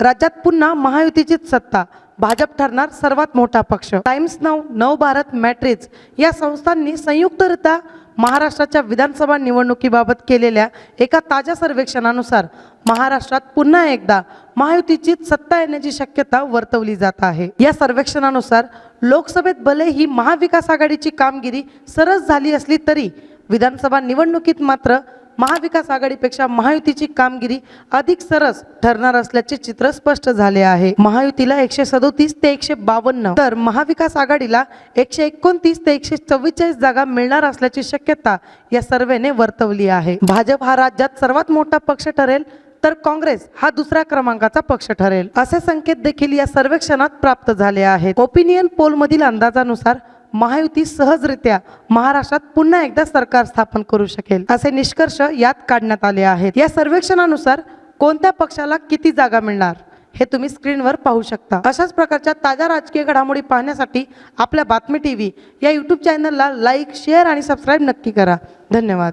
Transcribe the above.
राज्यात पुन्हा महायुतीचीच सत्ता. भाजप ठरणार सर्वात मोठा पक्ष. टाइम्स नाव नवभारत मॅट्रिक्स या संस्थांनी संयुक्तरित्या महाराष्ट्राच्या विधानसभा निवडणुकीबाबत केलेल्या एका ताज्या सर्वेक्षणानुसार महाराष्ट्रात पुन्हा एकदा महायुतीचीच सत्ता येण्याची शक्यता वर्तवली जात आहे. या सर्वेक्षणानुसार लोकसभेत भले ही महाविकास आघाडीची कामगिरी सरस झाली असली तरी विधानसभा निवडणुकीत मात्र महाविकास आघाडीपेक्षा महायुतीची कामगिरी अधिक सरस ठरणार असल्याचे चित्र स्पष्ट झाले आहे. महायुतीला एकशे सदोतीस ते एकशे बावन्न तर महाविकास आघाडीला एकशे एकोणतीस ते एकशे चव्वेचाळीस जागा मिळणार असल्याची शक्यता या सर्वेने वर्तवली आहे. भाजप हा राज्यात सर्वात मोठा पक्ष ठरेल तर काँग्रेस हा दुसऱ्या क्रमांकाचा पक्ष ठरेल. असे संकेत देखील या सर्वेक्षणात प्राप्त झाले आहेत. ओपिनियन पोलमधील अंदाजानुसार महायुती सहजरित्या महाराष्ट्रात पुन्हा एकदा सरकार स्थापन करू शकेल असे निष्कर्ष यात काढण्यात आले आहेत. या सर्वेक्षणानुसार कोणत्या पक्षाला किती जागा मिळणार हे तुम्ही स्क्रीनवर पाहू शकता. अशाच प्रकारच्या ताज्या राजकीय घडामोडी पाहण्यासाठी आपल्या बातमी टी व्ही या यूट्यूब चॅनलला लाईक शेअर आणि सबस्क्राईब नक्की करा. धन्यवाद.